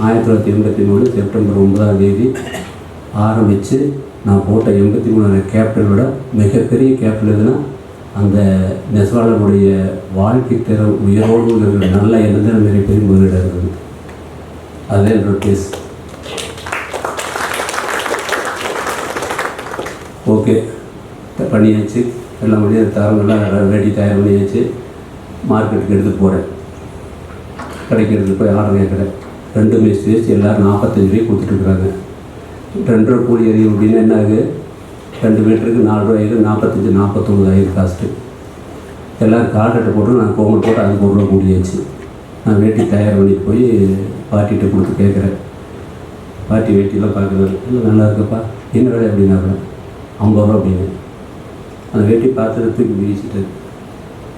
ஆயிரத்தி தொள்ளாயிரத்தி எண்பத்தி மூணு செப்டம்பர் ஒன்பதாம் தேதி ஆரம்பித்து நான் போட்ட எண்பத்தி மூணு கேப்டனோட மிகப்பெரிய கேப்டன் எதுனா அந்த நெசவாளனுடைய வாழ்க்கை திறன் உயரோடு இருக்கிற நல்ல எண்ணம் நிறைய முதலீடாக இருந்தது. அதே என்னோட கேஸ் ஓகே பண்ணியாச்சு. எல்லாம் பண்ணி தரங்கள்லாம் ரெடி தயார் பண்ணியாச்சு. மார்க்கெட்டுக்கு எடுத்து போகிறேன் கடைக்கு எடுத்து போய் ஆர்டர் கேட்குறேன். ரெண்டு சேர்த்து எல்லோரும் நாற்பத்தஞ்சு ரூபாய் கொடுத்துட்ருக்குறாங்க ரெண்டு ரூபா கூலி எரியும் அப்படின்னா என்ன ஆகுது ரெண்டு மீட்டருக்கு நாலு ரூபாய்க்கு நாற்பத்தஞ்சு நாற்பத்தொம்பது ஆயிரம் காஸ்ட்டு. எல்லோரும் கார்டெட்டை போட்டு நான் கோமல் போட்டு அதுக்கு ஒரு ரூபா கூடியாச்சு நான் வேட்டி தயார் பண்ணிட்டு போய் பாட்டிகிட்ட கொடுத்து கேட்குறேன். பாட்டி வேட்டிலாம் பார்க்குறாரு இல்லை நல்லா இருக்குப்பா. என்ன வேலை? அப்படின்னாங்க ஐம்பது ரூபா அப்படின்னு. அந்த வேட்டி பார்த்துட்டு வீசிட்டு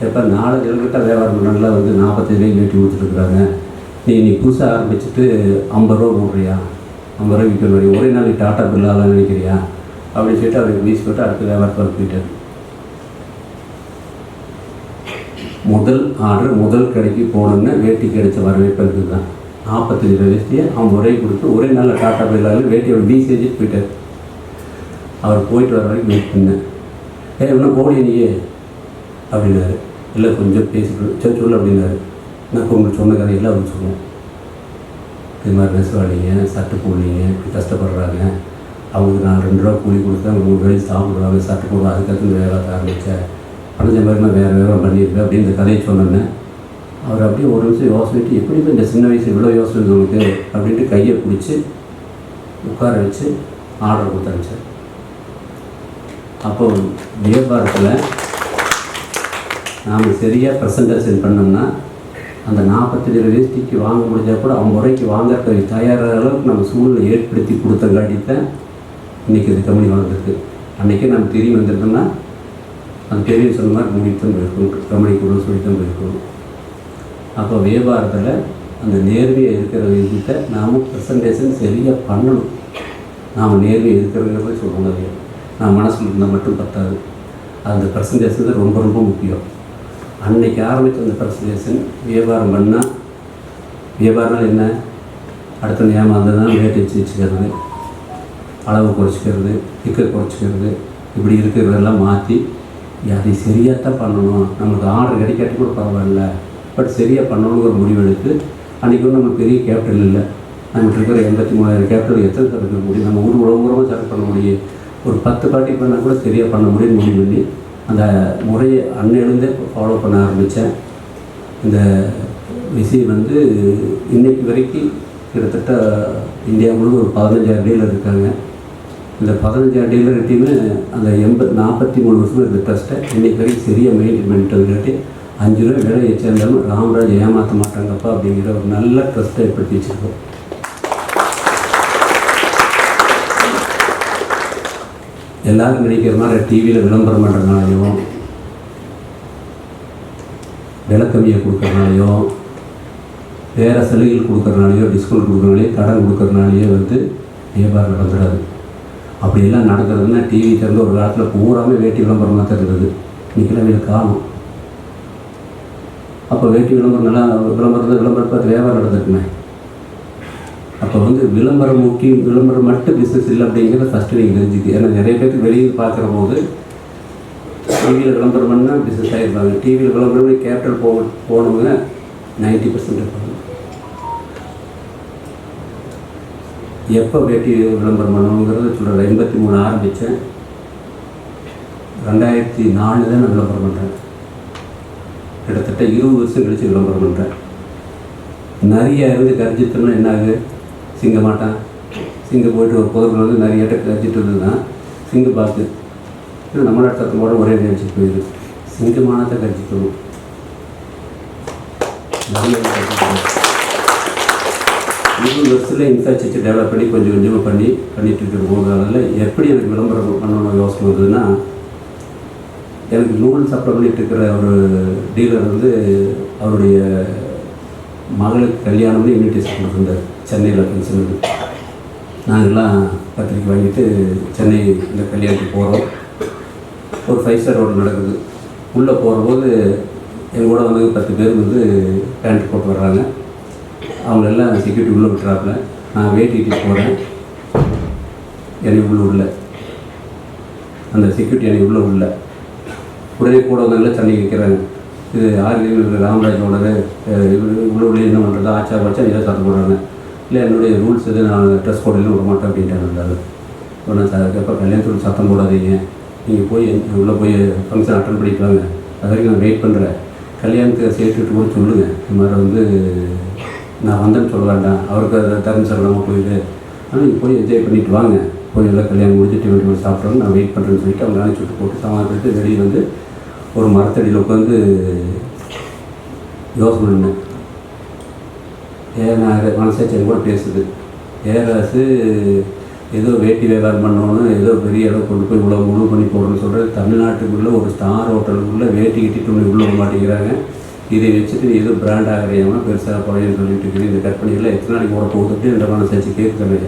எப்போ நாலு ஜனங்கிட்ட வியாபாரம் நல்லா வந்து நாற்பத்தஞ்சு ரூபாய்க்கு வேட்டி கொடுத்துட்ருக்குறாங்க நீ நீ புதுசாக ஆரம்பிச்சுட்டு ஐம்பது ரூபா போடுறியா? ஐம்பது ரூபா விற்க முடியும் ஒரே நாளைக்கு டாட்டா பில்லாலாம் நினைக்கிறியா? அப்படின்னு சொல்லிட்டு அவருக்கு வீசி போட்டு அடுத்த வியாபாரத்தில் போயிட்டார் முதல் ஆர்டர் முதல் கடைக்கு போனோன்னே வேட்டி கிடைச்ச வரவேற்பு தான். நாற்பத்தஞ்சு ரூபா வேஷ்டியை ஐம்பது ரூபாய்க்கு கொடுத்து ஒரே நாளில் டாட்டா பில்லாலும் வேட்டியோட வீசி செஞ்சுட்டு போயிட்டார். அவர் போயிட்டு வர வரைக்கும் வெயிட் பண்ணேன். ஏ இன்னும் போகலையே நீயே அப்படின்னாரு. இல்லை கொஞ்சம் பேசிட்டு சரி சொல்லு அப்படின்னாரு. நான் உங்களுக்கு சொன்ன கதையெல்லாம் அவங்க சொன்னேன் இது மாதிரி நெசவாளிங்க சட்டை போடுவீங்க இப்படி கஷ்டப்படுறாங்க. அவங்களுக்கு நான் ரெண்டு ரூபா கூலி கொடுத்தா அவங்க மூணு வேலை சாப்பிடுவாங்க சட்டை போடுவாங்க அதுக்கடுத்து வேலை ஆரம்பித்த பணஞ்ச மாதிரி நான் வேறு வேலை பண்ணியிருக்கேன் அப்படின்னு இந்த கதையை சொன்னேன். அவர் அப்படியே ஒரு நிமிஷம் யோசனைட்டு எப்படி இந்த சின்ன வயசு இவ்வளோ யோசனை உங்களுக்கு? அப்படின்ட்டு கையை பிடிச்சி உட்கார வச்சு ஆர்டர் கொடுத்து அனுப்பிச்சார். அப்போ வியாபாரத்தில் நாம் சரியாக ப்ரெசன்டேஷன் பண்ணோம்னா அந்த நாற்பத்தஞ்சு வேஷ்டிக்கு வாங்க முடிஞ்சால் கூட அவங்க முறைக்கு வாங்கறதுக்கு தயாராக அளவுக்கு நம்ம சூழ்நிலை ஏற்படுத்தி கொடுத்தங்காட்டி தான் இன்றைக்கி இது கம்பெனி வளர்ந்துருக்கு. அன்றைக்கே நம்ம தெரிய வந்திருந்தோம்னா அந்த பெரிய சொன்ன மாதிரி முடித்தான் கமிழை கூட சொல்லித்தான் இருக்கும் அப்போ வியாபாரத்தில் அந்த நேர்வையை இருக்கிற விஷயத்தை நாம் ப்ரெசன்டேஷன் சரியாக பண்ணணும். நாம் நேர்மையாக இருக்கிறவங்க சொல்லணும் அது நான் மனசில் இருந்தால் மட்டும் பத்தாது. அந்த ப்ரெசன்டேஷன் தான் ரொம்ப ரொம்ப முக்கியம். அன்னைக்கு ஆரம்பித்த அந்த பிரசன்டேஷன் வியாபாரம் பண்ணால் வியாபாரம் என்ன? அடுத்த ஏமாந்து தான் ரேட் வச்சு வச்சுக்கிறது அளவு குறைச்சிக்கிறது திக்கை குறைச்சிக்கிறது இப்படி இருக்கிறதெல்லாம் மாற்றி அதை சரியாக தான் பண்ணணும். நமக்கு ஆர்டர் கிடைக்காட்டி கூட பரவாயில்ல. பட் சரியாக பண்ணணுங்கிற முடிவெடுத்து அன்றைக்கி ஒன்றும் நமக்கு பெரிய கேபிட்டல் இல்லை. நம்மகிட்ட இருக்கிற எண்பத்தி மூணாயிரம் கேபிட்டல் எத்தனை தடுக்க முடியும்? நம்ம ஊர் உலகமாக சரக்கு பண்ண முடியும்? ஒரு பத்து பாட்டி பண்ணால் கூட சரியாக பண்ண முடியும்னு முடிவு பண்ணி அந்த முறையை அன்னிலிருந்தே ஃபாலோ பண்ண ஆரம்பித்தேன். இந்த விஷயம் வந்து இன்றைக்கு வரைக்கும் கிட்டத்தட்ட இந்தியா முழுவதும் ஒரு பதினஞ்சாயிரம் டீலர் இருக்காங்க. இந்த பதினஞ்சாயிரம் டீலர்கிட்டையுமே அந்த எண்பத் நாற்பத்தி மூணு வருஷம் இருந்த ட்ரஸ்ட்டை இன்றைக்கு வரைக்கும் சரியாக மெயின்டைன் பண்ணிட்டதுக்காட்டி அஞ்சு ரூபா விலை வச்சிருந்தாலும் ராமராஜ் ஏமாற்ற மாட்டாங்கப்பா அப்படிங்கிற ஒரு நல்ல ட்ரஸ்ட்டை ஏற்படுத்தி வச்சுருக்கோம். எல்லாரும் நினைக்கிற மாதிரி டிவியில் விளம்பரம் பண்ணுறதுனாலையும் விலை கொடுக்குறதுனாலையும் வேறு சலுகைகள் கொடுக்குறனாலையோ டிஸ்கவுண்ட் கொடுக்குறனாலையோ கடன் கொடுக்குறனாலையோ வந்து வியாபாரம் நடந்துடாது. அப்படியெல்லாம் நடக்கிறதுனா டிவி திறந்து ஒரு காலத்தில் பூராமே வேட்டி விளம்பரமாக தான் இன்றைக்கெல்லாம் வீடு காணும். அப்போ வேட்டி விளம்பரம் நல்லா விளம்பரத்தை விளம்பரம் பார்த்து வியாபாரம் நடந்துருக்குமே. அப்போ வந்து விளம்பரம் முக்கியம் விளம்பரம் மட்டும் பிஸ்னஸ் இல்லை அப்படிங்கிறத ஃபஸ்ட்டு நீங்கள் தெரிஞ்சுக்க. ஏன்னா நிறைய பேருக்கு வெளியில் பார்க்குற போது டிவியில் விளம்பரம் பண்ணால் பிஸ்னஸ் ஆகிருப்பாங்க டிவியில் விளம்பரம் பண்ணி கேபிட்டல் போ போனவங்க நைன்ட்டி பர்சன்ட் இருப்பாங்க. எப்போ வேட்டி விளம்பரம் பண்ணணுங்கிறத சொல்கிறேன் எண்பத்தி மூணு ஆரம்பித்தேன் ரெண்டாயிரத்தி நாலு தான் நான் விளம்பரம் பண்ணுறேன் கிட்டத்தட்ட இருபது வருஷம் கழித்து விளம்பரம் பண்ணுறேன் நிறைய இருந்து கரிஞ்சித்தோம்னா என்ன ஆகுது சிங்க மாட்டான் சிங்க போயிட்டு ஒரு புதர்கள் வந்து நிறைய இடத்துக்கு கழிச்சிட்டு இருந்ததுன்னா சிங்க பார்த்து ஏன்னா நம்ம நாட்டு ஒரே நினைச்சிட்டு போயிடுது சிங்கமானத்தை கழிச்சிக்கணும் நிறைய கழிச்சிக்கணும் இருபது வருஷத்தில் இன்ஃப்ராஸ்ட்ரக்சர் டெவலப் பண்ணி கொஞ்சம் கொஞ்சமாக பண்ணி பண்ணிகிட்டு இருக்கிற போகிறதால எப்படி எனக்கு விளம்பரம் பண்ணணும் யோசனை வந்ததுன்னா எனக்கு நூல் சப்ளை பண்ணிட்டு இருக்கிற ஒரு டீலர் வந்து அவருடைய மகளுக்கு கல்யாணம்னு இன்விடேஷன் கொடுத்துருந்தார். சென்னையில் சொல்லுது நாங்கள்லாம் பத்திரிக்கை வாங்கிட்டு சென்னை இந்த கல்யாணத்துக்கு போகிறோம் ஒரு ஃபைவ் ஸ்டார் ரோடு நடக்குது. உள்ளே போகும்போது எங்கள் கூட வந்து பத்து பேர் வந்து பேண்ட் போட்டு வர்றாங்க. அவங்க எல்லாம் செக்யூரிட்டி உள்ளே விட்டுறாப்புல. நான் வேட்டிட்டு போகிறேன் என்னை உள்ள உள்ள. அந்த செக்யூரிட்டி என்னை உள்ள உள்ள. உடனே கூட வந்தவங்கள தண்ணி வைக்கிறாங்க இது ஆறு ராமராஜோட இவர் உள்ள உள்ளே என்ன பண்ணுறது ஆச்சா வச்சா இதை சாப்பிட்டு போடுறாங்க. இல்லை என்னுடைய ரூல்ஸ் எது நான் ட்ரெஸ் கோடிலும் விட மாட்டேன் அப்படின்ட்டு இருந்தாரு. இப்போ சார் எப்போ கல்யாணத்துக்கு சத்தம் போடாதீங்க. நீங்கள் போய் உள்ளே போய் ஃபங்க்ஷன் அட்டன் பண்ணிக்கலாங்க அது வரைக்கும் நான் வெயிட் பண்ணுறேன் கல்யாணத்துக்கு சேர்த்துட்டு கூட சொல்லுங்கள் இந்த மாதிரி வந்து நான் வந்தேன்னு சொல்ல வேண்டாம் அவருக்கு அதை தரம் சொல்லலாமல் போயிடு ஆனால் நீங்கள் போய் என்ஜாய் பண்ணிட்டு வாங்க. போய் எல்லாம் கல்யாணம் முடிச்சுட்டு வீட்டுக்கு சாப்பிட்றோம் நான் வெயிட் பண்ணுறேன்னு சொல்லிட்டு அவங்க சுட்டு போட்டு சமாளித்து வெளியே வந்து ஒரு மரத்தடியில் உட்காந்து யோசனை பண்ணேன். ஏன் நான் மனசாட்சி கூட பேசுது ஏராசு ஏதோ வேட்டி வியாபாரம் பண்ணணும் ஏதோ பெரிய அளவு கொண்டு போய் இவ்வளோ உணவு பண்ணி போடணும்னு சொல்கிறது தமிழ்நாட்டுக்குள்ளே ஒரு ஸ்டார் ஹோட்டலுக்குள்ளே வேட்டி கட்டிட்டு ஒன்று உள்ளே விட மாட்டேங்கிறாங்க. இதை வச்சுட்டு ஏதோ பிராண்ட் ஆகிறியாம பெருசாக குறையன்னு சொல்லிட்டு இருக்குது இந்த கற்பனைகள்லாம் எத்தனை நாளைக்கு ஓட போகுதுட்டு இந்த மனசாட்சி கேட்குறேன்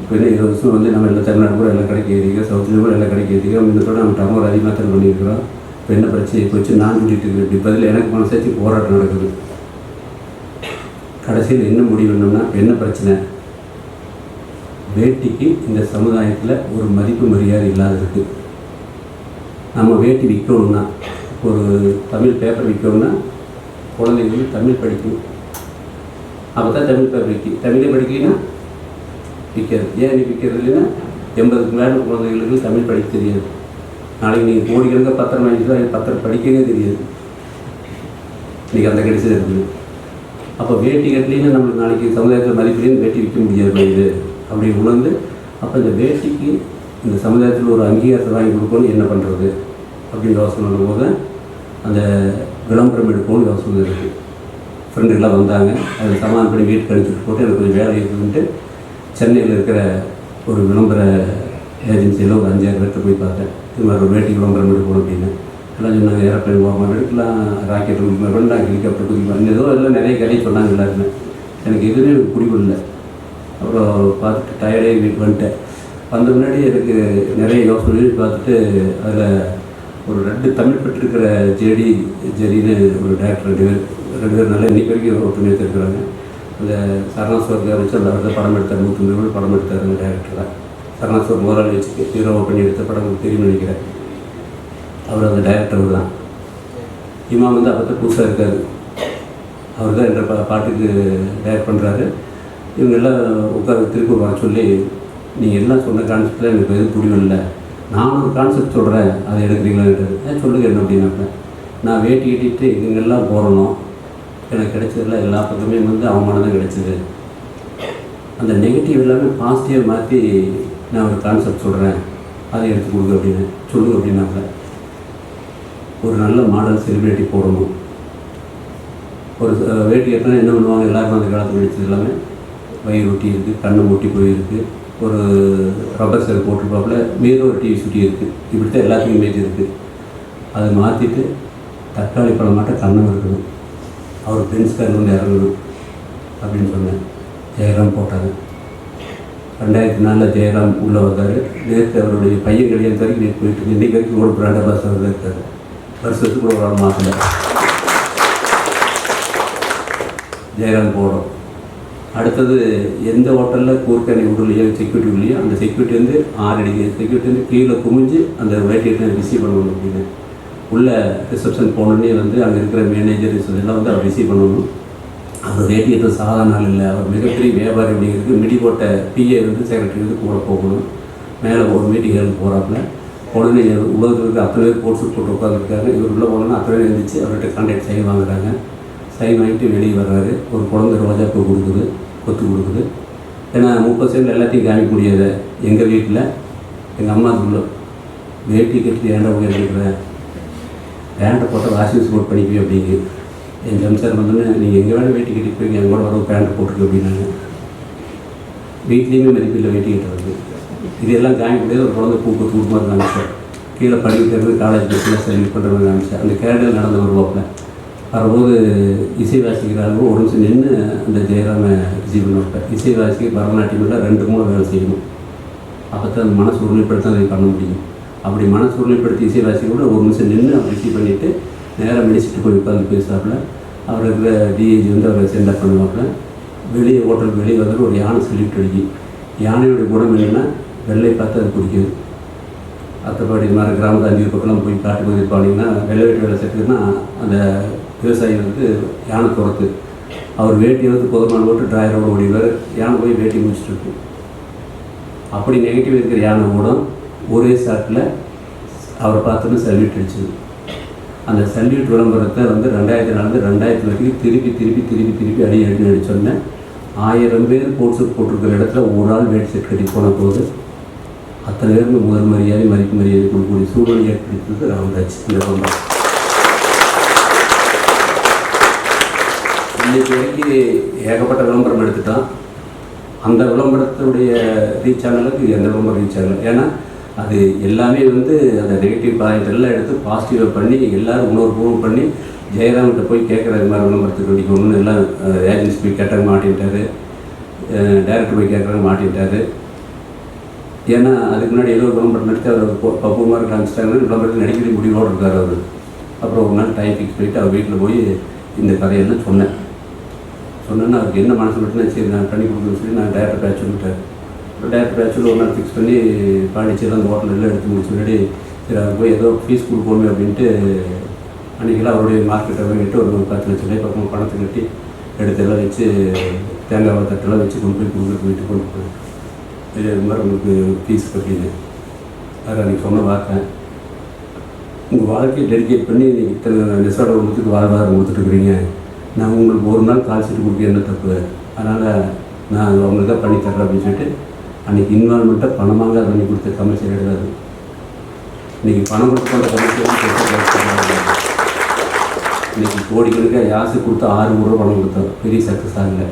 இப்போ என்ன இருபது வருஷம் வந்து நம்ம எல்லா தமிழ்நாடு கூட எல்லாம் கடைக்கு ஏறிக்கிறோம் சவுத்தில் கூட எல்லாம் கடைக்கு இந்த தோட்ட நம்ம டமோர் அதிகமாக தான் பண்ணியிருக்கிறோம். இப்போ என்ன பிரச்சனை? இப்போ வச்சு நான் சொல்லிட்டு இருக்கிறேன். இப்படி பதில் எனக்கு மனசாட்சி போராட்டம் நடக்குது. கடைசியில் என்ன முடிவு வேணும்னா என்ன பிரச்சனை? வேட்டிக்கு இந்த சமுதாயத்தில் ஒரு மதிப்பு மரியாதை இல்லாததுக்கு நம்ம வேட்டி விற்கணும்னா ஒரு தமிழ் பேப்பர் விற்கணும்னா குழந்தைங்களுக்கு தமிழ் படிக்கணும் அப்போ தான் தமிழ் பேப்பர் விற்கி தமிழே படிக்கலைன்னா விற்காது ஏன் விற்கிறது இல்லைன்னா எண்பதுக்கு மேலே குழந்தைகளுக்கு தமிழ் படிக்க தெரியாது. நாளைக்கு நீங்கள் கோடிக்கணக்காக பத்திரம் வாங்கிட்டு பத்திரம் படிக்கவே தெரியாது. இன்றைக்கி அந்த கடைசி இருக்குது. அப்போ வேட்டி கட்டலின்னு நம்மளுக்கு நாளைக்கு சமுதாயத்தில் மதிப்பிலேன்னு வேட்டி விற்க முடியாது இது அப்படி உணர்ந்து அப்போ இந்த வேட்டிக்கு இந்த சமுதாயத்தில் ஒரு அங்கீகாரத்தை வாங்கி கொடுக்கணும் என்ன பண்ணுறது அப்படின்னு யோசனை பண்ணும்போது அந்த விளம்பரம் எடுக்கணும்னு யோசனை இருக்குது ஃப்ரெண்டுகள்லாம் வந்தாங்க. அதில் சமாதானம் பண்ணி வீட்டுக்கு அனுப்பிச்சிட்டு போட்டு எனக்கு கொஞ்சம் வேலை இருக்குன்ட்டு சென்னையில் இருக்கிற ஒரு விளம்பர ஏஜென்சியில் ஒரு அஞ்சாயிரம் பேர்கிட்ட போய் பார்த்தேன். இது மாதிரி ஒரு வேட்டி விளம்பரம் எடுக்கணும் அப்படின்னு. எல்லாம் சொன்னாங்க ஏரோப்ளைன் போகாமல் எடுக்கலாம் ராக்கெட் வேண்டாம் ஹெலிகாப்டர் குதிக்கலாம் ஏதோ எல்லாம் நிறைய கதை சொன்னாங்க எல்லாருமே. எனக்கு எதுவுமே எனக்கு பிடிக்கல. அப்புறம் பார்த்துட்டு டயர்டே வீட்டு வந்துட்டேன். வந்த முன்னாடி எனக்கு நிறைய யோசனை பார்த்துட்டு அதில் ஒரு ரெண்டு தமிழ் பெற்றிருக்கிற ஜேடி ஜெரின்னு ஒரு டேரக்டர் ரெண்டு பேர் ரெண்டு பேர் நல்லா இன்னைக்கு வரைக்கும் ஒற்றுமை எடுத்துருக்குறாங்க அந்த சரணாஸ்வர் வச்சு அந்த அவர்தான் படம் எடுத்தார். நூற்றி ரூபாய் படம் எடுத்தார் அந்த டேரக்டராக சரணாஸ்வர் முதலாளி வச்சு ஹீரோவை பண்ணி எடுத்த படம் தெரியும்னு நினைக்கிறேன். அவர் அந்த டைரக்டர் தான் இமாம் வந்து அப்போ புதுசாக இருக்காரு. அவர் தான் என்ற பா பாட்டுக்கு டைரக்ட் பண்ணுறாரு இவங்க எல்லாம் உட்காந்து திருப்பி வர சொல்லி நீங்கள் எல்லாம் சொன்ன கான்செப்டில் எனக்கு எதுவும் புரியவில்லை நான் ஒரு கான்செப்ட் சொல்கிறேன் அதை எடுக்கிறீங்களான்ட்டு. ஏன் சொல்லுங்க என்ன அப்படின்னாப்ப நான் வேட்டி கட்டிட்டு இவங்கெல்லாம் போகிறணும் எனக்கு கிடைச்சதெல்லாம் எல்லா பக்கமே வந்து அவமானம் தான் கிடைச்சிது. அந்த நெகட்டிவ் எல்லாமே பாசிட்டிவாக மாற்றி நான் ஒரு கான்செப்ட் சொல்கிறேன் அதை எடுத்து கொடுங்க அப்படின்னு. சொல்லுங்க அப்படின்னாப்பேன் ஒரு நல்ல மாடல் செலிப்ரிட்டி போடணும். ஒரு வேட்டி கட்டினா என்ன பண்ணுவாங்க? எல்லாருக்கும் அந்த காலத்தில் நடிச்சது எல்லாமே. வயிறு ஒட்டி இருக்குது கண்ணு ஒட்டி போயிருக்கு ஒரு ரப்பர் செல் போட்டிருப்பாப்புல மீது ஒரு டிவி சுட்டி இருக்குது இப்படி தான் எல்லாத்துக்கும் இமேஜ் இருக்குது அதை மாற்றிட்டு தக்காளி பழம் மாட்ட கண்ணம் இருக்கணும். அவர் பென்ஸ்கார் வந்து இறங்கணும் அப்படின்னு சொன்னேன். ஜெயராம் போட்டாங்க ரெண்டாயிரத்தி நாலில் ஜெயராம் உள்ளே வந்தார். நேற்று அவருடைய பையன் கிடையாது வரைக்கும் நேற்று போயிட்டு இருக்கு. இன்னைக்கு வரைக்கும் ஒரு பிராண்ட் அம்பாசடர் இருக்காரு. வருஷத்துக்கு ஒரு ஆள் மாசத்துல ஜெயராம் போடும் அடுத்தது எந்த ஹோட்டலில் கூர்க்கணி விடலையோ செக்யூரிட்டி விடலையோ அந்த செக்யூரிட்டி வந்து ஆறு அடி செக்யூரிட்டி வந்து கீழே குமிஞ்சு அந்த வேட்டியை ரிசீவ் பண்ணணும் அப்படின்னு. உள்ள ரிசப்ஷன் போனோடனே வந்து அங்கே இருக்கிற மேனேஜர் எல்லாம் வந்து அவர் ரிசீவ் பண்ணணும். அவர் வேட்டியத்தை சாதாரண ஆள் இல்லை. அவர் மிகப்பெரிய வியாபாரி அப்படிங்கிறது மிடி போட்ட பிஏ வந்து செக்ரட்டரி வந்து கூட போகணும். மேலே ஒரு மீட்டிங் போகிறாப்புல உடனே உலகத்தில் இருக்க அத்தனை பேர் போட்டு போட்டு உட்காந்துருக்காங்க இவர் உள்ள போனோன்னா அத்தனை பேர் எழுந்திரிச்சு அவர்கிட்ட கான்டாக்ட் சைன் வாங்குறாங்க. சைன் வாங்கிட்டு வெளியே வர்றாரு. ஒரு குழந்தை ரோஜா பூ கொடுக்குது கொத்து கொடுக்குது. ஏன்னா முப்பது சென்ட் எல்லாத்தையும் காமிக்க முடியாது எங்கள் வீட்டில் எங்கள் அம்மா உள்ள வேட்டி கட்டி ஏன்டா போய் எடுக்கிறேன் பேண்ட்டை போட்டால் வாஷிங் ஸ்போர்ட் போட்டு பண்ணிக்குவி அப்படிங்கு என் ஜம்சார் வந்தோன்னே நீங்கள் எங்கே வேணும் வேட்டி கட்டி போய் என் கூட வரவு பேண்ட்டு போட்டுருக்கு அப்படின்னாங்க. வீட்லேயுமே மதிப்பில்லை வேட்டி கட்டுறது இதெல்லாம் காமிக்க முடியாது ஒரு குழந்தை பூக்கு கொடுத்து மாதிரி காமிச்சார் கீழே படிக்கிறது காலேஜ் பஸ்ஸில் செலவு பண்ணுற மாதிரி காமிச்சேன் அந்த கேரளில் நடந்து வருவாப்பில். வரும்போது இசை வாசிக்கிறாங்க ஒரு நிமிஷம் நின்று அந்த ஜெயராம இசை பண்ணுவாங்க இசை வாசிக்க பரதநாட்டியமில் ரெண்டு மூணு வேலை செய்யணும். அப்போ தான் அந்த மனசு உறுதிப்படுத்த அதை பண்ண முடியும். அப்படி மனசு உறுதிப்படுத்தி இசை வாசிக்க கூட ஒரு நிமிஷம் நின்று அவர் இசை பண்ணிவிட்டு நேராக மெடிசிட்டு போய் உட்காந்து பேசுகிறாப்புல அவர் இருக்கிற டிஏஜி வந்து அவரை சென்டர் பண்ணுவாப்புல. வெளியே ஹோட்டலுக்கு வெளியே வந்து ஒரு யானை சொல்லிட்டு அடிக்கும். யானையோட குணம் என்னென்னா வெள்ளை பார்த்து அது பிடிக்குது மற்றபடி மாதிரி கிராமத்து அஞ்சு பக்கம்லாம் போய் காட்டு பகுதி போனீங்கன்னா வெள்ளை வெட்டி வேலை செட்டுக்குன்னா அந்த விவசாயி வந்து யானை துரத்து. அவர் வேட்டி வந்து பொதுமான போட்டு டிராயரோட ஓடிவார் யானை போய் வேட்டி முடிச்சுட்டு இருக்கும் அப்படி நெகட்டிவ் இருக்கிற யானை கூட ஒரே ஷாட்டில் அவரை பார்த்துன்னு சல்யூட் அடிச்சது. அந்த சல்யூட் விளம்பரத்தை வந்து ரெண்டாயிரத்தி நாலு ரெண்டாயிரத்தி வரைக்கும் திருப்பி திருப்பி திருப்பி திருப்பி அடி அடி அடிச்சோன்னே ஆயிரம் பேர் கோட் சூட் போட்டிருக்கிற இடத்துல ஒரு ஆள் வேட் செட் கட்டி போன போது அத்தனை பேருக்கு முதல் மரியாதை மதிப்பு மரியாதை கொடுக்கக்கூடிய சூழல் ஏற்படுத்தியது ராமராஜ் இந்த விளம்பரம் இன்னைக்கு வரைக்கும் ஏகப்பட்ட விளம்பரம் எடுத்துட்டான். அந்த விளம்பரத்துடைய ரீச் ஆனதுக்கு எந்த விளம்பரம் ரீச் ஆகல ஏன்னா அது எல்லாமே வந்து அந்த நெகட்டிவ் பாயிண்ட் எல்லாம் எடுத்து பாசிட்டிவாக பண்ணி எல்லோரும் உணர்வுபூர்வம் பண்ணி ஜெயராம்கிட்ட போய் கேட்குற மாதிரி விளம்பரத்துக்கு அடிக்கணும்னு எல்லாம் ஏஜென்சி போய் கேட்டாங்க மாட்டின்ட்டாரு டேரக்டர் போய் கேட்குறாங்க மாட்டின்ட்டாரு ஏன்னா அதுக்கு முன்னாடி ஏதோ ஒரு விளம்பரம் நடத்தி அவர் ப- பப்பு மாதிரி காமிச்சிட்டாங்கன்னு விளம்பரத்தில் நடிக்கிற முடிவோடு இருக்கார் அவர். அப்புறம் ஒரு நாள் டைம் ஃபிக்ஸ் பண்ணிவிட்டு அவர் வீட்டில் போய் இந்த கதையெல்லாம் சொன்னேன். சொன்னேன்னா அவருக்கு என்ன மனசு மட்டும்னா சரி நான் பண்ணி கொடுக்குறேன்னு சொல்லி நான் டேரக்டர் பேட்ச் சொல்லிட்டேன். டேரக்டர் பேட்சில் ஒரு நாள் ஃபிக்ஸ் பண்ணி பாண்டிச்சேரி அந்த ஹோட்டலில் எடுத்து முடிச்சு முன்னாடி சரி அவர் போய் ஏதோ ஃபீஸ் கொடுப்போமே அப்படின்ட்டு அன்றைக்கெல்லாம் அவருடைய மார்க்கெட்டை வாங்கிட்டு ஒரு பத்து லட்சம் ரூபாய் பக்கம் பணத்தை கட்டி எடுத்து எல்லாம் வச்சு தேங்காய் தட்டெல்லாம் வச்சு கொண்டு போய் கொடுக்குறது வீட்டுக்கு கொண்டு போய் இது மாதிரி உங்களுக்கு ஃபீஸ் கட்டின்னு வேறு அன்றைக்கி சொன்ன வார்த்தை. உங்கள் வாழ்க்கையை டெடிகேட் பண்ணி நீங்கள் இத்தனை நிசாட கொடுத்துட்டு வாழ்வாதாரம் கொடுத்துட்ருக்குறீங்க நான் உங்களுக்கு ஒரு நாள் கால் சீட்டு கொடுக்க என்ன தப்பு? அதனால் நான் அது உங்களுக்கு தான் பண்ணி தர்றேன் அப்படின்னு சொல்லிட்டு அன்றைக்கி இன்வால்மெண்ட்டாக பணமாக பண்ணி கொடுத்த கமிஷன் எடுக்காது இன்றைக்கி பணம் கொடுத்து கொண்ட கமிஷன் இன்றைக்கி கோடிக்கணக்காக யாசு கொடுத்து ஆறு ரூபா பணம் கொடுத்தோம் பெரிய சக்ஸஸ் ஆகலை.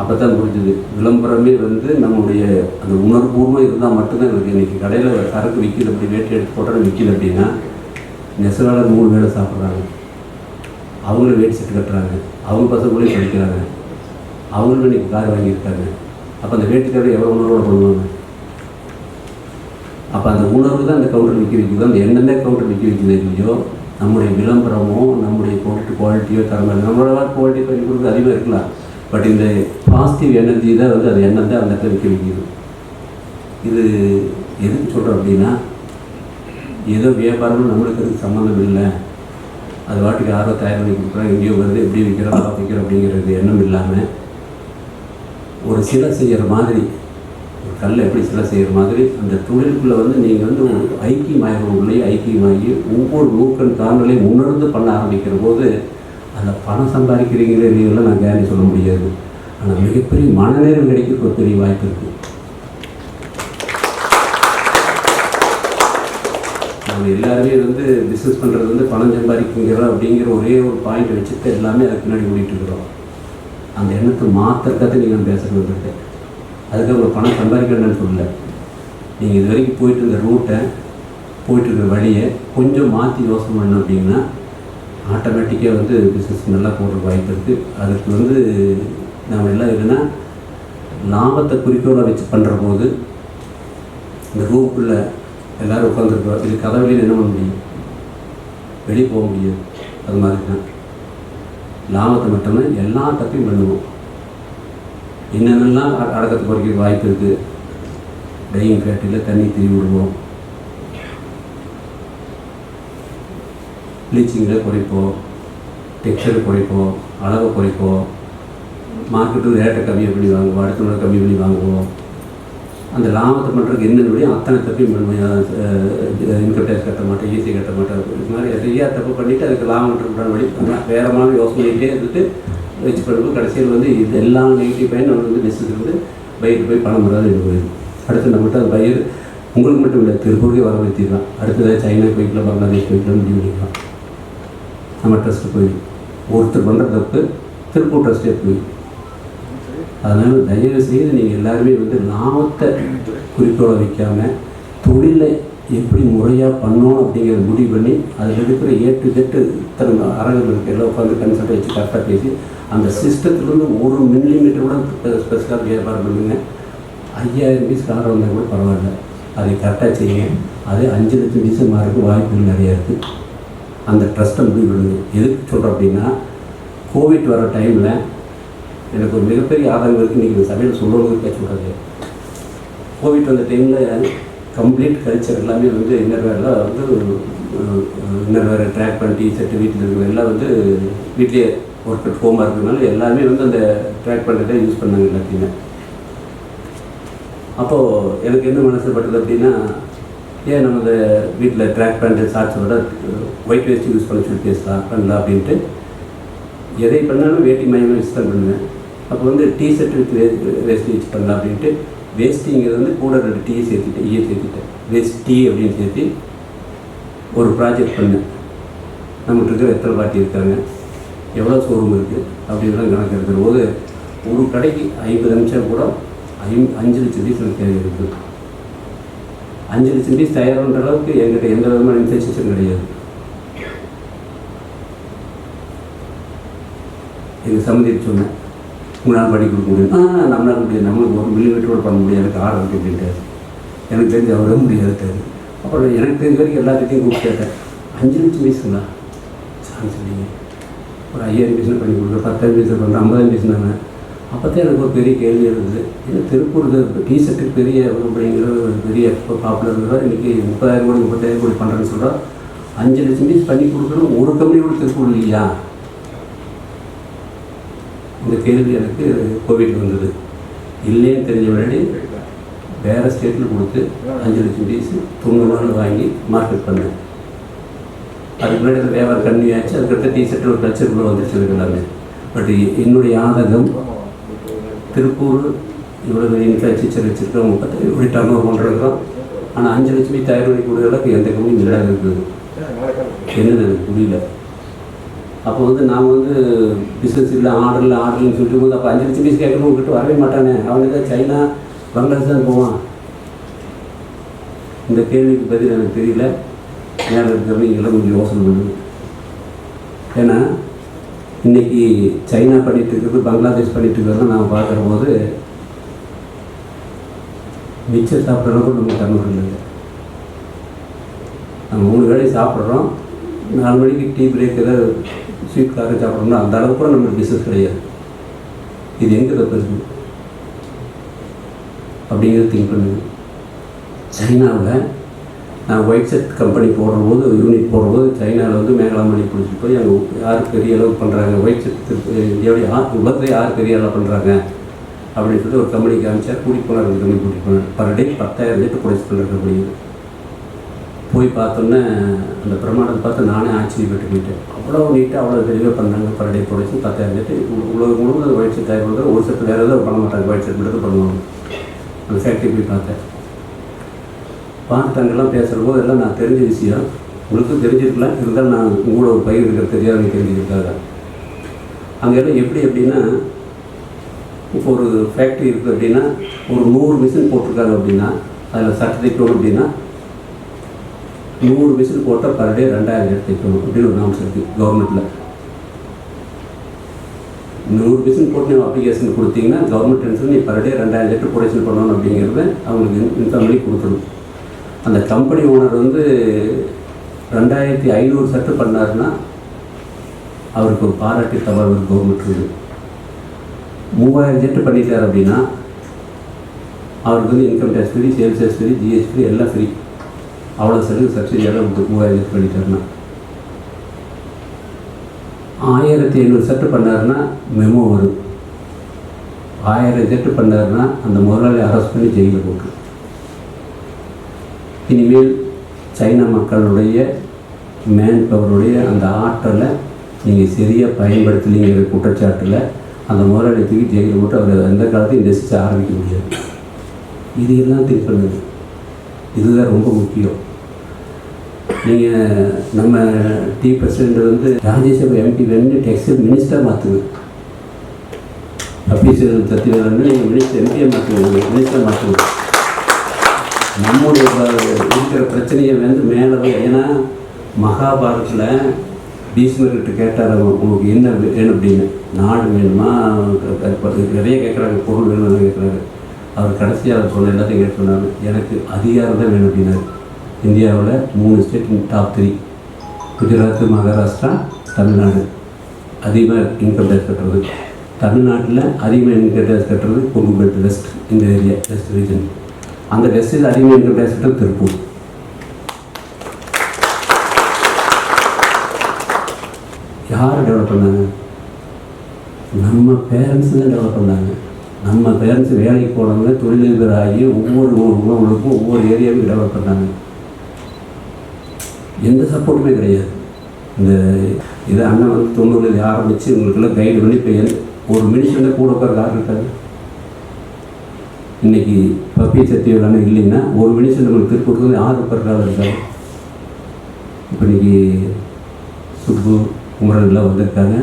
அப்போ தான் புரிஞ்சுது. விளம்பரமே வந்து நம்மளுடைய அந்த உணர்வுபூர்வம் இருந்தால் மட்டும்தான் எனக்கு இன்றைக்கி கடையில் சரக்கு விற்கிது அப்படி வேட்டி எடுத்து போட்டால் விற்கிது அப்படின்னா நெசவாளர் மூணு வேலை சாப்பிட்றாங்க. அவங்களும் வேட்டி செட்டு கட்டுறாங்க. அவங்க பசங்களையும் படிக்கிறாங்க. அவங்களும் இன்றைக்கி கார் வாங்கியிருக்காங்க. அப்போ அந்த வேட்டுக்காரர் எவ்வளோ உணர்வோடு பண்ணுவாங்க? அப்போ அந்த உணர்வு தான் அந்த கவுண்டர் விற்க வைக்குது. அந்த எண்ணமே கவுண்டர் விற்க வைக்குது இல்லையோ நம்முடைய விளம்பரமோ நம்முடைய பொருட்டு குவாலிட்டியோ தரமே நம்மளோட குவாலிட்டி பண்ணி கொடுக்குறது அதிகமாக இருக்கலாம். பட் இந்த பாசிட்டிவ் எனர்ஜி தான் வந்து அது எண்ணம் தான் அந்த இடத்துல விற்க வைக்குது இது எதுக்கு சொல்கிறோம் அப்படின்னா ஏதோ வியாபாரமும் நம்மளுக்கு அதுக்கு சம்மந்தம் இல்லை. அது வாட்டுக்கு யாரோ தயார் பண்ணி கொடுக்குறோம் எங்கேயோ வருது எப்படி விற்கிறோம் நல்லா விற்கிறோம் அப்படிங்கிறது எண்ணம் இல்லாமல் ஒரு சிலை செய்கிற மாதிரி ஒரு கல்லை எப்படி சிலை செய்கிற மாதிரி அந்த தொழிலுக்குள்ளே வந்து நீங்கள் வந்து ஒரு ஐக்கியமாகிறவங்களே ஐக்கியமாகி ஒவ்வொரு நூக்கன் காரணங்களையும் உணர்ந்து பண்ண ஆரம்பிக்கிற போது அந்த பணம் சம்பாதிக்கிறீங்களே நீங்களாம் நான் கேரண்டி சொல்ல முடியாது. ஆனால் மிகப்பெரிய மனநேரம் கிடைக்க ஒரு பெரிய வாய்ப்பு இருக்குது நம்ம எல்லாருமே வந்து பிஸ்னஸ் பண்ணுறது வந்து பணம் சம்பாதிக்குங்கிறோம் அப்படிங்கிற ஒரே ஒரு பாயிண்ட் வச்சுட்டு எல்லாமே அதுக்கு பின்னாடி ஓடிட்டு இருக்கிறோம். அந்த எண்ணத்தை மாத்திரக்கத்தை நீங்கள் பேசுகிறது வந்துட்டு. அதுக்கு ஒரு பணம் சம்பாதிக்கணும்னு சொல்லல. நீங்கள் இது வரைக்கும் போயிட்டு இருந்த ரூட்டை போயிட்டு இருக்கிற வழியை கொஞ்சம் மாற்றி யோசனை பண்ணோம் அப்படின்னா ஆட்டோமேட்டிக்காக வந்து பிஸ்னஸ் நல்லா போடுற வாய்ப்பு இருக்குது அதுக்கு வந்து நம்ம எல்லாம் என்னென்னா லாபத்தை குறிக்கோளாக வச்சு பண்ணுற போது இந்த ரூம்குள்ளே எல்லோரும் உட்காந்துருக்கோம் இது கதை என்ன பண்ண முடியும்? வெளியே போக முடியாது. அது மாதிரி தான். லாபத்தை மட்டும்தான் எல்லா தப்பையும் பண்ணுவோம். என்னென்னலாம் அடக்கத்தை குறைக்க வாய்ப்பு இருக்குது டையிங் ஃபேக்ட்ரியில் தண்ணி திரும்பி விடுவோம். ப்ளீச்சிங்கில் குறைப்போம். டெக்ஸ்டர் குறைப்போம். அளவை குறைப்போம். மார்க்கெட்டு ரேட்டை கம்மி பண்ணி வாங்குவோம் அடுத்தவங்களை கம்மி பண்ணி வாங்குவோம். அந்த லாபத்தை பண்ணுறதுக்கு என்னென்ன முடியும் அத்தனை தப்பையும் பண்ணுவோம். இன்கம் டேக்ஸ் கட்ட மாட்டேன் ஈஸி கட்ட மாட்டேன் இது மாதிரி நிறையா தப்பு பண்ணிவிட்டு அதுக்கு லாபம் பண்ணுற வழி ஆனால் வேறு மாதிரி யோசனை இருந்துட்டு வச்சு பண்ணுவோம் கடைசியில் வந்து இது எல்லாம் நெகட்டிவ் பயன் நம்ம வந்து பிஸ்னஸ் வந்து பயிர் போய் பணம் வராது இது போயிடும். அடுத்து நம்மகிட்ட அந்த பயிர் உங்களுக்கு மட்டும் இல்லை திருப்பூருக்கே வரவழைத்திடலாம் அடுத்ததாக சைனா போய்க்கலாம் பங்களாதேஷ் போய்க்கலாம் முடிவு பண்ணிக்கலாம். நம்ம ட்ரஸ்ட்டு போயிடும் ஒருத்தர் பண்ணுற தப்பு திருப்பூர் ட்ரஸ்ட்டே போயிடும் அதனால் தயவு செய்து நீங்கள் எல்லாருமே வந்து லாபத்தை குறிக்கோள வைக்காமல் தொழிலை எப்படி முறையாக பண்ணணும் அப்படிங்கிறத முடிவு பண்ணி அதில் இருக்கிற ஏட்டு கெட்டு இத்தனை அரங்குகளுக்கு எல்லாம் உட்காந்து கன்சல்ட் வச்சு கரெக்டாக பேசி அந்த சிஸ்டத்துலேருந்து ஒரு மில்லிமீட்டர் கூட ஸ்பெஷலாக வியாபாரம் பண்ணுங்க. ஐயாயிரம் பீஸ் காரம் வந்தால் கூட பரவாயில்ல. அதை கரெக்டாக செய்யுங்க. அது அஞ்சு லட்சம் பீஸ் மாறக்கு வாய்ப்புகள் நிறையா இருக்குது அந்த ட்ரஸ்ட்டை முடிவு பண்ணுங்க. எதுக்கு சொல்கிறோம் அப்படின்னா கோவிட் வர டைமில் எனக்கு ஒரு மிகப்பெரிய ஆதரவு இருக்குது இன்றைக்கி இந்த சபையில் சொல்லணும்னு பேசக்கூடாது கோவிட் வந்த டைமில் கம்ப்ளீட் கல்ச்சர் எல்லாமே வந்து இன்னர்வேர்லாம் வந்து இன்னர்வேரை ட்ராக் பண்ணி டிஷர்ட் வீட்டில் இருக்கிற எல்லாம் வந்து வீட்லேயே ஒர்க் அட் ஹோமாக இருக்கிறதுனால எல்லாமே வந்து அந்த ட்ராக் பண்ணுறதை யூஸ் பண்ணாங்க எல்லாத்தையுமே. அப்போது எனக்கு என்ன மனசு பட்டது அப்படின்னா ஏன் நம்ம இந்த வீட்டில் ட்ராக் பண்ணுற ஷார்ட்ஸோட ஒயிட் வேஸ்ட் யூஸ் பண்ண சொல்லி பேசலாம் பண்ணலாம் அப்படின்ட்டு எதை பண்ணாலும் வேட்டி மயமாக யூஸ் தான் பண்ணுவேன். அப்போ வந்து T shirt with waste use பண்ணலாம் அப்படின்ட்டு வேஸ்ட்டிங்கிறது வந்து கூட ரெண்டு டீ சேர்த்துட்டேன் ஈயை சேர்த்துட்டேன் வேஸ்ட் டீ அப்படின்னு சேர்த்து ஒரு ப்ராஜெக்ட் பண்ணேன் நம்மகிட்ட இருக்கிற எத்தனை பாட்டி இருக்காங்க எவ்வளோ ஷோரூம் இருக்குது அப்படின்லாம் கணக்கு இருக்கிற போது ஒரு கடைக்கு ஐம்பது நிமிஷம் கூட ஐ அஞ்சு லட்சம் பீஸ் எனக்கு தேவை இருக்குது. அஞ்சு லட்சம் பீஸ் தயார் பண்ணுற அளவுக்கு எங்கிட்ட எந்த விதமான இன்ஃபெக்ஷன் கிடையாது. எங்கள் சம்மதிக்கு சொன்னேன். உங்களால் பண்ணி கொடுக்க முடியும் ஆ நம்மளால முடியாது நம்மளுக்கு ஒரு மில்லிமீட்டரோட பண்ண முடியாது எனக்கு ஆர்டர் இருக்கு எனக்கு தெரிஞ்சு அவரே முடியாது அப்புறம் எனக்கு தெரிஞ்ச வரைக்கும் எல்லாத்துட்டையும் கூப்பிட்டு கேட்டேன். அஞ்சு லட்சம் பீஸுங்களா சாமி சொன்னீங்க. ஒரு ஐயாயிரம் பீஸ் பண்ணி கொடுக்குறேன் பத்தாயிரம் பீஸ் பண்ணுறேன் ஐம்பதாயிரம் தானே அப்போ தான் எனக்கு ஒரு பெரிய கேள்வி இருந்தது. ஏன்னா திருப்பூர் டீசர்ட்டு பெரிய அப்படிங்கிற ஒரு பெரிய இப்போ பாப்புலர் இருந்தால் இன்றைக்கி முப்பதாயிரம் கோடி முப்பத்தாயிரம் கோடி பண்ணுறேன்னு சொல்கிறோம் அஞ்சு லட்சம் பீஸ் பண்ணி கொடுக்கணும். ஒரு கம்பெனி கூட திருப்பூர் இல்லையா? இந்த கேள்வி எனக்கு கோவிட் வந்தது. இல்லைன்னு தெரிஞ்ச முன்னாடி வேறு ஸ்டேட்டில் கொடுத்து அஞ்சு லட்சம் பீஸ் நாள் வாங்கி மார்க்கெட் பண்ணேன். அதுக்கு முன்னாடி வியாபாரம் கம்மி ஆச்சு. அதுக்கடுத்து டிஷர்ட் ஒரு கல்ச்சருக்குள்ளே வந்துருச்சு எனக்கு எல்லாமே. பட் என்னுடைய ஆதகம் திருப்பூர் இவ்வளோ இன்ஃப்ராஸ்ட்ரக்சர் வச்சுருக்கோம். முப்பத்தாயிரம் கோடி டர்ன் ஓவர் பண்ணுறோம் ஆனால் அஞ்சு லட்சம் பீஸ் தயார் பண்ணி கொடுக்குற அளவுக்கு எந்த கம்பெனியும் இல்லாத இருக்குது என்னன்னு எனக்கு புரியல. அப்போ வந்து நான் வந்து பிஸ்னஸ் இல்லை ஆர்டர் இல்லை ஆர்டர்னு சொல்லிட்டு போது அப்போ அஞ்சு லட்சம் பீஸ் கேட்கணும் உங்ககிட்ட வரவே மாட்டானே. அவனுக்கு சைனா பங்களாதேஷ் தான் போவான். இந்த கேள்விக்கு பதில் எனக்கு தெரியல. நேரம் இருக்கிறவங்களும் கொஞ்சம் யோசனை பண்ணுங்க. ஏன்னா இன்னைக்கு சைனா பண்ணிட்டு இருக்கிறது பங்களாதேஷ் பண்ணிட்டு இருக்கிறத நான் பார்க்குற போது மிச்சம் சாப்பிட்றதுக்கும் நமக்கு தன்மை இல்லைங்க நம்ம மூணு வேலையை சாப்பிட்றோம். நாலு மணிக்கு டீ பிரேக் ஏதாவது ஸ்வீட் காரை சாப்பிட்றோம்னா அந்த அளவுக்கு கூட நம்மளுக்கு பிஸ்னஸ் கிடையாது. இது எங்கே தப்பு இருக்குது அப்படிங்கிறது திங்க் பண்ணுங்க. சைனாவில் நான் ஒயிட் செட் கம்பெனி போடுறபோது யூனிட் போடுறபோது சைனாவில் வந்து மேகலாமணி பிடிச்சி போய் அங்கே யார் பெரிய அளவு பண்ணுறாங்க ஒயிட் செட் இந்தியாவுடைய யார் உலகத்தில் யார் பெரிய அளவு பண்ணுறாங்க அப்படின்னு சொல்லிட்டு ஒரு கம்பெனி காமிச்சார் கூட்டிகிட்டு போனார் அந்த கம்பெனி கூட்டிகிட்டு போனார். பர் டே பத்தாயிரம் லிட்டர் ப்ரொடியூஸ் பண்ணுற கம்பெனி போய் பார்த்தோன்னே அந்த பிரமாணத்தை பார்த்து நானே ஆச்சரியப்பட்டு போயிட்டேன். அவ்வளோ நீட்டாக அவ்வளோ தெளிவாக பண்ணாங்க பர் டே ப்ரொடக்ஷன் இருந்துட்டு லிட்டர் முழுவதும் அந்த ஒயிட் தயார் பண்ணுறது ஒரு செட் வேறு எதாவது பண்ண மாட்டாங்க ஒயிட் மட்டும் பண்ணுவாங்க. அந்த ஃபேக்ட்ரி போய் பார்த்தேன். பார்த்துட்டு அங்கெல்லாம் பேசுகிற போது எல்லாம் நான் தெரிஞ்ச விஷயம். உங்களுக்கும் தெரிஞ்சிருக்கலாம் இருந்தாலும் நான் உங்களோட ஒரு பயிர் இருக்கிற தெரியாத தெரிஞ்சிருக்காங்க அங்கெல்லாம் எப்படி அப்படின்னா இப்போ ஒரு ஃபேக்ட்ரி இருக்குது அப்படின்னா ஒரு நூறு மிஷின் போட்டிருக்காங்க அப்படின்னா அதில் சட்டை அப்படின்னா நூறு விசில் போட்டால் பர் டே ரெண்டாயிரம் எடுத்துக்கணும் அப்படின்னு ஒரு நாம்ஸ் இருக்குது கவர்மெண்ட்டில் நூறு மிஷின் போட்டு நீங்கள் அப்ளிகேஷன் கொடுத்தீங்கன்னா கவர்மெண்ட் டென்ஷன் நீ பர் டே ரெண்டாயிரம் லிட்டர் ப்ரொடக்ஷன் பண்ணணும் அப்படிங்கிறத அவங்களுக்கு இன்ஃபார்ம் பண்ணி கொடுத்துடும். அந்த கம்பெனி ஓனர் வந்து ரெண்டாயிரத்தி ஐநூறு சட்டு பண்ணாருன்னா அவருக்கு ஒரு பாராட்டி தவறு ஒரு கவர்மெண்ட் இருக்குது. மூவாயிரம் செட்டு பண்ணிட்டார் அப்படின்னா அவருக்கு வந்து income tax free sales tax free GST எல்லாம் ஃப்ரீ அவ்வளோ செலவு சப்சிடி உங்களுக்கு மூவாயிரத்து செட்டு பண்ணிட்டாருன்னா. ஆயிரத்தி ஐநூறு செட்டு பண்ணாருன்னா மெமோ வரும். ஆயிரம் செட்டு பண்ணாருன்னா அந்த முதலாளி அரெஸ்ட் பண்ணி ஜெயிலில் போட்டு. இனிமேல் சைனா மக்களுடைய மேன் பவருடைய அந்த ஆற்றலை நீங்கள் சரியாக பயன்படுத்தலைங்கிற குற்றச்சாட்டில் அந்த முதலாளி தூக்கி ஜெயிலில் போட்டு அவர் எந்த காலத்தையும் நெசிச்சு ஆரம்பிக்க முடியாது. இது எல்லாம் திருப்பி இதுதான் ரொம்ப முக்கியம். நீங்கள் நம்ம டி பிரசிடென்ட் வந்து ராஜ்யசபா எம்பி வேணும்னு டெக்ஸ்டைல் மினிஸ்டர் மாற்றுங்க அஃபீஷியல் சத்தியவேலன்னு நீங்கள் மினிஸ்டர் எம்பியை மாற்றுங்க மினிஸ்டர் மாற்றுங்க நம்முடைய இருக்கிற பிரச்சனையை வந்து மேலே ஏன்னா மகாபாரத்தில் பீஷ்மர்கிட்ட கேட்டார் உங்களுக்கு என்ன வேணும் அப்படின்னு? நாடு வேணுமா? நிறைய கேட்குறாங்க பொருள் வேணும்னு கேட்குறாரு அவர் கடைசியாக சொன்ன எல்லாத்தையும் கேட்டு சொன்னார் எனக்கு அதிகாரம் தான் வேணும் அப்படின்னாரு. இந்தியாவில் மூணு state top three Gujarat Maharashtra Tamil Nadu. அதிகமாக இன்கம் டேக்ஸ் கட்டுறது. தமிழ்நாட்டில் அதிகமாக இன்கம் டேக்ஸ் கட்டுறது கொங்கு பெல்ட் வெஸ்ட் இந்த ஏரியா வெஸ்ட் ரீஜன் அந்த வெஸ்டில் அதிகமாக இன்கம் டேக்ஸ் கட்டுறது திருப்பூர் யார் டெவலப் பண்ணாங்க? நம்ம பேரண்ட்ஸ் தான் டெவலப் பண்ணாங்க. நம்ம பேரண்ட்ஸ் வேலைக்கு போனவங்க தொழிலதிபராகி ஒவ்வொரு உணவுகளுக்கும் ஒவ்வொரு ஏரியாவும் டெவலப் பண்ணாங்க எந்த சப்போர்ட்டுமே கிடையாது. இந்த இதை அண்ணன் வந்து தொண்ணூறு ஆரம்பித்து உங்களுக்கெல்லாம் கைடு பண்ணி இப்போ ஒரு மினிஷனில் கூட உட்கார யார் இருக்காது இன்றைக்கி பப்பி சத்தியம் எல்லாமே இல்லைன்னா ஒரு மினிஷன் நம்மளுக்கு திருப்பூருக்கு யார் உட்கார்க்காக இருக்காங்க இப்போ இன்னைக்கு சுப்பு குமரன் எல்லாம் வந்திருக்காங்க.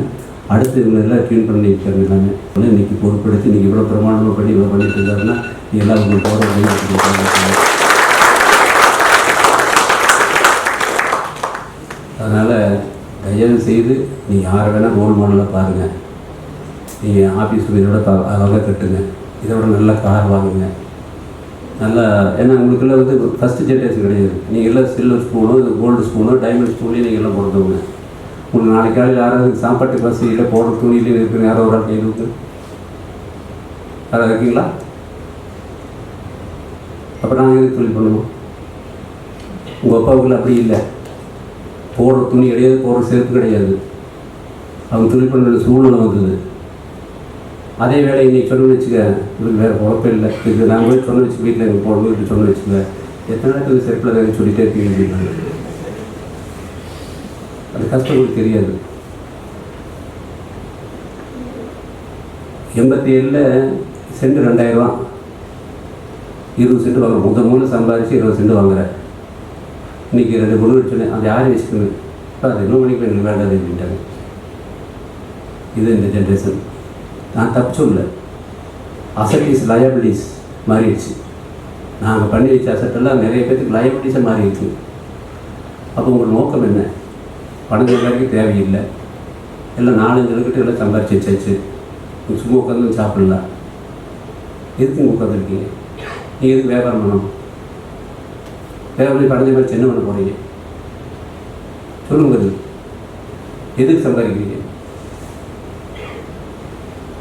அடுத்து இவங்க எல்லாம் ட்யூன் பண்ணி இருக்காங்க எல்லாமே. இன்னைக்கு பொறுப்பெடுத்து இன்னைக்கு இவ்வளோ பிரமாணமாக பண்ணி இவ்வளோ பண்ணிட்டு இருக்காருன்னா எல்லாம் உங்களுக்கு போகிற அப்படின்னு அதனால் தயவு செய்து நீ யாரை வேணால் ரோல் மாடலாக பாருங்கள் நீங்கள் ஆஃபீஸ் இதோட ப அழகாக கட்டுங்க இதை விட நல்ல கார் வாங்குங்க. நல்லா ஏன்னா உங்களுக்குள்ள வந்து ஃபஸ்ட்டு ஜென்ரேஷன் கிடையாது. நீங்கள் எல்லாம் சில்வர் ஸ்பூனோ கோல்டு ஸ்பூனோ டைமண்ட் ஸ்பூன்லேயும் நீங்கள் எல்லாம் பிறந்தவங்க ஒரு நாளைக்கு காலையில் யாராவது சாப்பாட்டு இல்லை போடுற துணியில் இருக்கிற யாரோ ஒரு ஆள் கையில் இருக்கு யாராவது இருக்கீங்களா அப்போ நாங்கள் எதுக்கு தொழில் பண்ணுவோம் உங்கள் அப்பாவுக்குள்ள அப்படி இல்லை. போடுற துணி கிடையாது போடுற செருப்பு கிடையாது. அவங்க தொழில் பண்ணுற சூழ்நிலை வந்தது. அதே வேலை இன்னைக்கு சொன்னு வச்சுக்க வேறு குழப்பம் இல்லை. இது நாங்கள் போய் சொன்ன வச்சு வீட்டில் எங்கள் போடணும் இப்படி சொன்ன வச்சுக்க. எத்தனை நேரத்துக்கு செருப்பில் வேறு சொல்லிட்டே இருக்கீங்க அந்த அது கஷ்டம் உங்களுக்கு தெரியாது. எண்பத்தி ஏழில் சென்ட் ரெண்டாயிரரூவா இருபது சென்ட் வாங்குறேன் முதல் மூணு சம்பாரித்து இருபது சென்ட் வாங்குறேன் இன்றைக்கி ரெண்டு குழு சொன்னேன் அது யாரும் வச்சுக்கணும் இப்போ அது இன்னும் மணிக்கு எனக்கு வேண்டாது அப்படின்ட்டாங்க. இது இந்த ஜென்ரேஷன் நான் தப்பு சொல்லல அசட்டிஸ் லயபிலிட்டிஸ் மாறிடுச்சு. நாங்கள் பண்ணி வச்ச அசட்டெல்லாம் நிறைய பேருக்கு லயபிலிட்டிஸாக மாறிடுச்சு. அப்போ உங்கள் நோக்கம் என்ன? பணம் எல்லாருக்கும் தேவையில்லை. எல்லாம் நாலஞ்சு இடக்கிட்ட எல்லாம் சம்பாரிச்சு வச்சாச்சு. சும்மா உட்காந்து சாப்பிடலாம் எதுக்கு உட்காந்துருக்கீங்க நீங்கள் எதுக்கு வியாபாரம் பண்ணணும்? வியாபாரம் படஞ்ச மாதிரி என்ன பண்ண போகிறீங்க சொல்லுங்க அது எதுக்கு சம்பாதிக்கிறீங்க?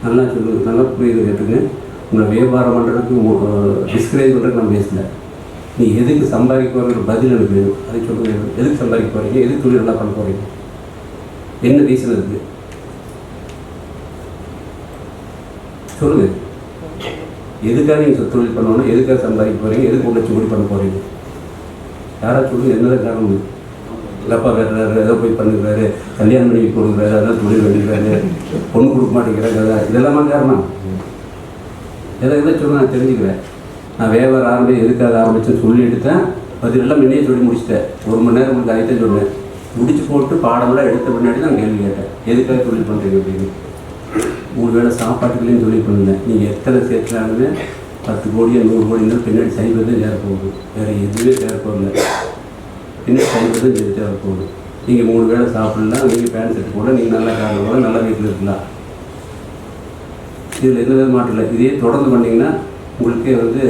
நல்லா சொல்லுங்க. நல்லா புரியுது கேட்டுங்க உங்களை வியாபாரம் பண்ணுறதுக்கு டிஸ்கரேஜ் பண்ணுறதுக்கு நான் பேசலை. நீ எதுக்கு சம்பாதிக்க போகிற பதில் எனக்கு வேணும் அதை சொல்லுங்க. எதுக்கு சம்பாதிக்க போகிறீங்க எதுக்கு தொழில் நல்லா பண்ண போகிறீங்க என்ன ரீசன் இருக்குது சொல்லுங்க. எதுக்காக நீங்கள் தொழில் பண்ணணும் எதுக்காக சம்பாதிக்க போகிறீங்க எதுக்கு ஒரு லட்சம் பண்ண போகிறீங்க யாராவது சொல்லுங்க என்னதான் காரணம்? இல்லைப்பா வேறு கட்டுறாரு ஏதோ போய் பண்ணுறாரு கல்யாணம் பண்ணி கொடுக்குறாரு அதான் தொழில் பண்ணிக்கிறாரு பொண்ணு கொடுக்க மாட்டேங்கிறாங்க இதெல்லாமா காரணம்? எதை எதை சொல்லுங்க நான் தெரிஞ்சுக்கிறேன். நான் வேவர் ஆரம்பி எதுக்காக ஆரம்பிச்சேன்னு சொல்லி எடுத்தேன். பதில் எல்லாம் முன்னே சொல்லி முடிச்சிட்டேன். ஒரு மணி நேரம் உங்களுக்கு அதைத்தான் சொன்னேன். முடிச்சு போட்டு பாடமெல்லாம் எடுத்த பின்னாடி தான் கேள்வி கேட்டேன். எதுக்காக தொழில் பண்ணுறீங்க அப்படின்னு. மூணு வேளை சாப்பாட்டுக்குள்ளேயும் தொழில் பண்ணுவேன் நீங்கள் எத்தனை சேர்க்கலாலுமே பத்து கோடியோ நூறு கோடி இருந்தாலும் பின்னாடி சைபர் தான் சேர போகுது. வேறு எதுவுமே சேர போகல. பின்னாடி சைபர் தான் சேர்த்து சேர போகுது. நீங்கள் மூணு வேளை சாப்பிடலாம் நீங்கள் பேண்ட் செட் போட நீங்கள் நல்லா காரணம் போட நல்லா வீட்டில் இருக்கலாம். இதில் எந்த வித மாற்றம் இல்லை. இதே தொடர்ந்து பண்ணிங்கன்னா உங்களுக்கே வந்து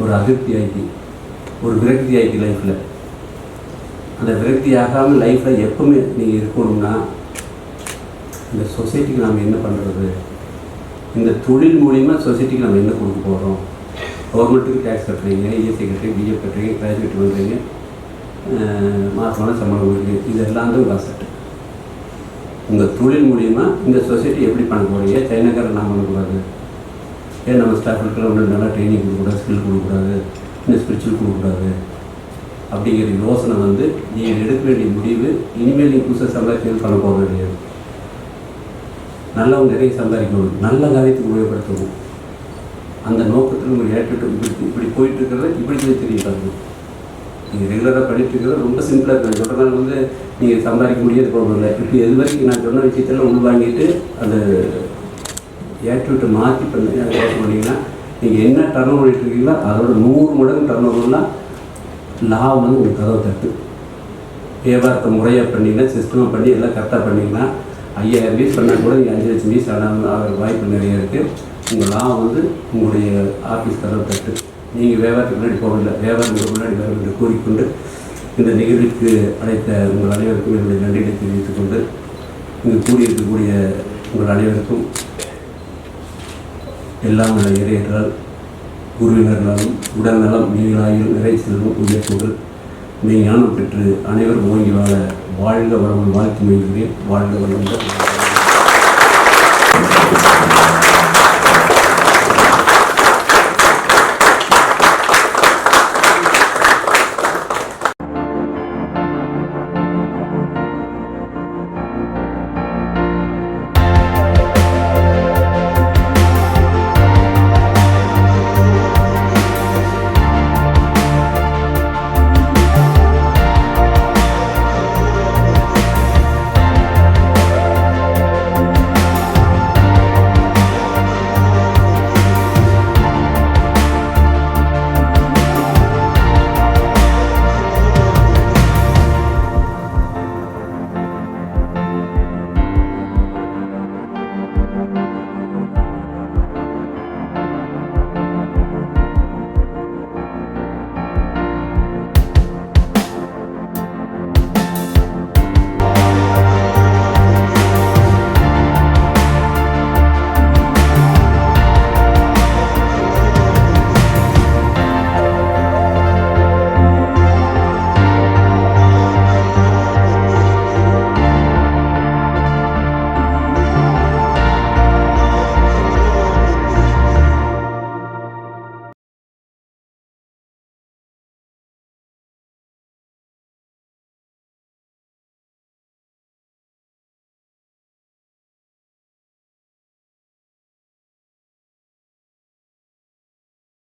ஒரு அதிருப்தி ஆகி ஒரு விரக்தி ஆகி லைஃப்பில் அந்த விரக்தி ஆகாமல் லைஃப்பில் எப்பவுமே நீங்கள் இருக்கணும்னா இந்த சொசைட்டிக்கு நாம் என்ன பண்ணுறது இந்த தொழில் மூலிமா சொசைட்டிக்கு நம்ம என்ன கொடுக்க போகிறோம் கவர்மெண்ட்டுக்கு டேக்ஸ் கட்டுறீங்க இஎஸ்ஐ கட்டுறீங்க பிஎஃப் கட்டுறீங்க கிராஜுவேட் பண்ணுறீங்க மாதமான சம்பளம் கொடுக்குறீங்க இதெல்லாம் தான் உங்கள் அசட்டு உங்கள் தொழில் மூலிமா இந்த சொசைட்டி எப்படி பண்ண போகிறீங்க சைனாக்காரன் நான் பண்ணக்கூடாது. ஏன் நம்ம ஸ்டாஃப்களுக்கெல்லாம் ஒன்று நல்லா ட்ரைனிங் கொடுக்கக்கூடாது ஸ்கில் கொடுக்கக்கூடாது இன்னும் ஸ்பிரிச்சுவல் கொடுக்கக்கூடாது? அப்படிங்கிற யோசனை வந்து நீங்கள் எடுக்க வேண்டிய முடிவு இனிமேல் நீங்கள் புதுசாக சம்பாதிக்கிறது பண்ண போக வேண்டியது. நல்லவங்க நிறைய சம்பாதிக்கணும். நல்ல காரியத்துக்கு உபயோகப்படுத்தணும். அந்த நோக்கத்தில் உங்கள் ஏற்றுட்டு இப்படி இப்படி போயிட்டு இருக்கிறத இப்படி போய் நீங்கள் ரெகுலராக பண்ணிட்டு இருக்கிறது ரொம்ப சிம்பிளாக இருக்குது சொல்கிறதால வந்து நீங்கள் சம்பாதிக்க முடியாது போகணும் இல்லை இப்போ எது வரைக்கும் நான் சொன்ன விஷயத்தில் உள்வாங்கிட்டு ஏற்றி விட்டு மாற்றி பண்ணி அதை பண்ணிங்கன்னா நீங்கள் என்ன டர்ன் பண்ணிட்டு இருக்கீங்களோ அதோட நூறு மடங்கு டர்ன் ஓவர்லாம் லாபம் வந்து உங்களுக்கு கதவை தட்டு வியாபாரத்தை முறையாக பண்ணிங்கன்னா சிஸ்டமாக பண்ணி எல்லாம் கரெக்டாக பண்ணிங்கன்னா ஐயாயிரம் பீஸ் பண்ணால் கூட நீங்கள் அஞ்சு லட்சம் பீஸ் ஆனால் ஆகிற வாய்ப்பு நிறைய இருக்குது உங்கள் லாபம் வந்து உங்களுடைய ஆஃபீஸ் கதவை தட்டு நீங்கள் வியாபாரத்துக்கு முன்னாடி போகல வியாபாரத்துக்கு முன்னாடி வரும் என்று கூறிக்கொண்டு இந்த நிகழ்வுக்கு அழைத்த உங்கள் அனைவருக்கும் என்னுடைய நன்றிகளை தெரிவித்துக் கொண்டு இங்கு கூடியிருக்கக்கூடிய உங்கள் அனைவருக்கும் எல்லாம் உள்ள இறையற்றால் உடல் உடல்நலம் நீராயில் நிறை செல்வம் உயர்த்துகள் நீ ஞானம் பெற்று அனைவரும் ஓங்கி வாழ வாழ்க வளமுடன் வாழ்த்து மொழிகிறேன் வாழ்க வளமுடன்.